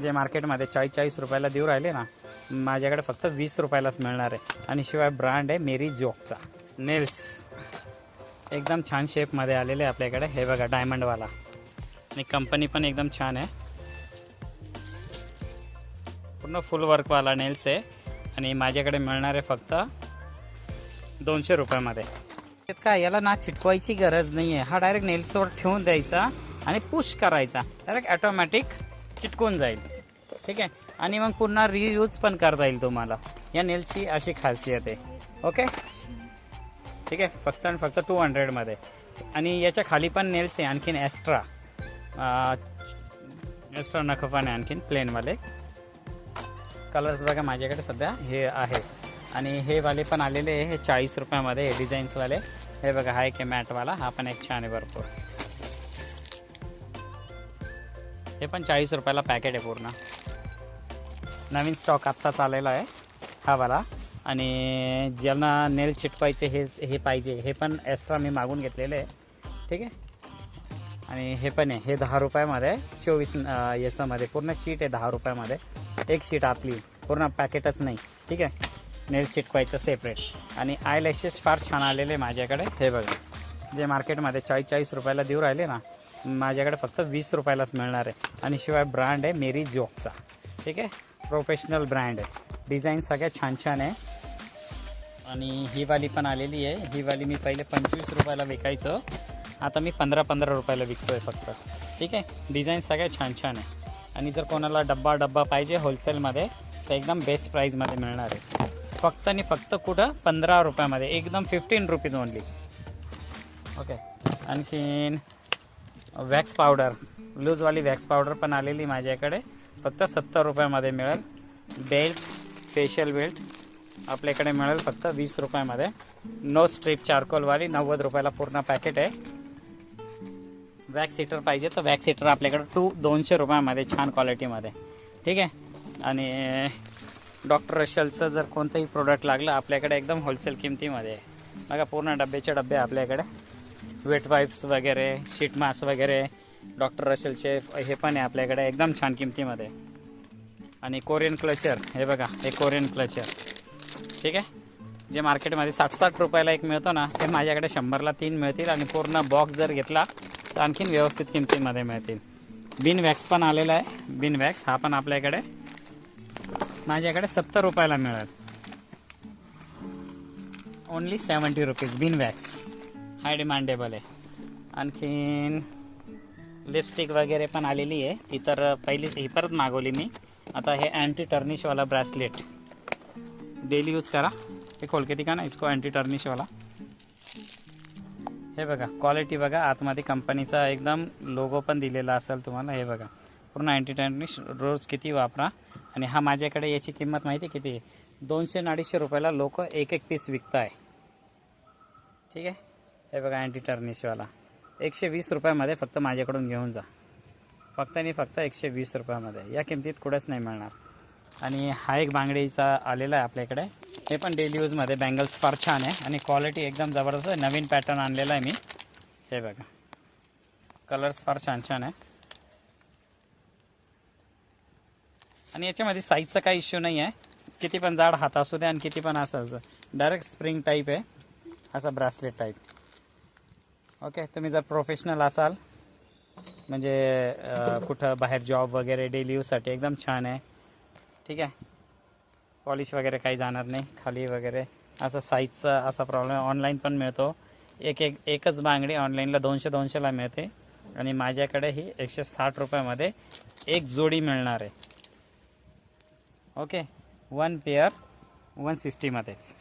जे मार्केटमध्ये चाळीस चाळीस रुपयाला देऊ राहिले ना माझ्याकडे फक्त वीस रुपयालाच मिळणार आहे. आणि शिवाय ब्रँड आहे मेरी जॉकचा. नेल्स. एकदम छान शेपमध्ये आलेले आहे आपल्याकडे. हे बघा डायमंडवाला. आणि कंपनी पण एकदम छान आहे. पूर्ण फुल वर्कवाला नेल्स आहे. आणि माझ्याकडे मिळणार आहे फक्त दोनशे रुपयामध्ये. यात काय याला ना चिटकवायची गरज नाही आहे हा डायरेक्ट नेल्सवर ठेवून द्यायचा आणि पुश करायचा. डायरेक्ट ॲटोमॅटिक चिटकून जाईल. ठीक आहे? आणि मग पुन्हा रियूज पण करता येईल तुम्हाला. या नेलची अशी खासियत आहे. ओके ठीक आहे? फक्त आणि फक्त टू हंड्रेडमध्ये आणि याच्या खाली पण नेल्स आहे. आणखीन एक्स्ट्रा एक्स्ट्रा नखं पण आहे आणखीन प्लेनवाले कलर्स बघा माझ्याकडे सध्या हे आहे. आणि हे वाले पण आलेले आहे. हे चाळीस रुपयामध्ये हे डिझाईन्सवाले हे बघा हा एक आहे मॅटवाला हा पण एक छान आहे भरपूर. हे पण चाळीस रुपयाला पॅकेट आहे पूर्ण. नवीन स्टॉक आत्ता चाललेला आहे हा वाला. आणि ज्यांना नेल चिटवायचे हे हे पाहिजे हे पण एक्स्ट्रा मी मागून घेतलेले आहे. ठीक आहे? आणि हे पण आहे. हे दहा रुपयामध्ये चोवीस याच्यामध्ये. पूर्ण शीट आहे दहा रुपयामध्ये. एक शीट आपली. पूर्ण पॅकेटच नाही. ठीक आहे? नेल चिटकवायचं सेपरेट आणि आय लॅशेस फार छान आलेले माझ्याकडे. हे बघा. जे मार्केटमध्ये चाळीस चाळीस रुपयाला देऊ राहिले ना माझ्याकडे फक्त वीस रुपयालाच मिळणार आहे. आणि शिवाय ब्रँड आहे मेरी जॉकचा. ठीक आहे? प्रोफेशनल ब्रँड आहे. डिझाईन सगळ्या छान छान आहे. आणि ही वाली पण आलेली आहे. ही वाली मी पहिले पंचवीस रुपयाला विकायचं. आता मी पंधरा पंधरा रुपयाला विकतो आहे फक्त. ठीक आहे? डिझाईन सगळ्या छान छान आहे. आणि जर कोणाला डब्बा डब्बा पाहिजे होलसेलमध्ये तर एकदम बेस्ट प्राईजमध्ये मिळणार आहे. फक्त आणि फक्त कुठं? पंधरा रुपयामध्ये. एकदम फिफ्टीन रुपीज ओनली ओके आणखीन वॅक्स पावडर. लूजवाली वॅक्स पावडर पण आलेली माझ्याकडे. फक्त सत्तर रुपयामध्ये मिळेल. बेल्ट फेशियल बेल्ट आपल्याकडे मिळेल फक्त वीस रुपयामध्ये. नो स्ट्रीप चारकोलवाली नव्वद रुपयाला पूर्ण पॅकेट आहे. वॅक्स हिटर पाहिजे तर वॅक्स हिटर आपल्याकडे टू दोनशे रुपयामध्ये छान क्वालिटीमध्ये ठीक आहे? आणि डॉक्टर रशलचं जर कोणतंही प्रोडक्ट लागलं आपल्याकडे एकदम होलसेल किमतीमध्ये आहे. बघा पूर्ण डब्याचे डबे आपल्याकडे. वेट वाईप्स वगैरे शीट मास्क वगैरे डॉक्टर रशलचे हे पण आहे आपल्याकडे एकदम छान किमतीमध्ये. आणि कोरियन क्लचर हे बघा हे कोरियन क्लचर ठीक आहे? जे मार्केटमध्ये साठ साठ रुपयाला एक मिळतो ना ते माझ्याकडे शंभरला तीन मिळतील आणि पूर्ण बॉक्स जर घेतला तर आणखीन व्यवस्थित किमतीमध्ये मिळतील. बिन वॅक्स पण आलेला आहे. बिन वॅक्स हा पण आपल्याकडे माझ्याकडे सत्तर रुपयाला मिळेल. Only seventy rupees bean wax high demandable आहे. आणखीन लिपस्टिक वगैरे पण आलेली आहे. ती तर पहिली ही परत मागवली मी. आता हे अँटी टर्निशवाला ब्रॅसलेट डेली यूज करा. हे खोल के का ना इसको अँटी टर्निशवाला हे बघा क्वालिटी बघा. आतमध्ये कंपनीचा एकदम लोगो पण दिलेला असेल तुम्हाला. हे बघा. पूर्ण अँटी टर्निश रोज किती वापरा. आणि हा माझ्याकडे याची किंमत माहिती आहे किती? आहे दोनशे अडीचशे रुपयाला लोक एक एक पीस विकताय. ठीक आहे? हे बघा अँटी टर्निशवाला एकशे वीस रुपयामध्ये फक्त माझ्याकडून घेऊन जा. फक्त आणि फक्त एकशे वीस रुपयामध्ये. या किमतीत कुठेच नाही मिळणार. आणि हा एक बांगडीचा आलेला आहे आपल्याकडे. हे पण डेली यूजमध्ये बँगल्स फार छान आहे. आणि क्वालिटी एकदम जबरदस्त आहे. नवीन पॅटर्न आणलेला आहे मी. हे बघा. कलर्स फार छान छान आहे. आणि याच्यामध्ये साईजचा काही इश्यू नाही आहे. किती पण जाड हात असू दे आणि किती पण असं असं. डायरेक्ट स्प्रिंग टाईप आहे. असा ब्रासलेट टाईप ओके तुम्ही जर प्रोफेशनल असाल म्हणजे कुठं बाहेर जॉब वगैरे डेली यूजसाठी एकदम छान आहे. ठीक आहे? पॉलिश वगैरे काही जाणार नाही खाली वगैरे. असं साईजचा असा प्रॉब्लेम ऑनलाईन पण मिळतो. एक एक एकच बांगडी ऑनलाईनला दोनशे दोनशेला मिळते. आणि माझ्याकडे ही एकशे साठ रुपयामध्ये एक जोडी मिळणार आहे. ओके? One pair one सिक्स्टीमध्येच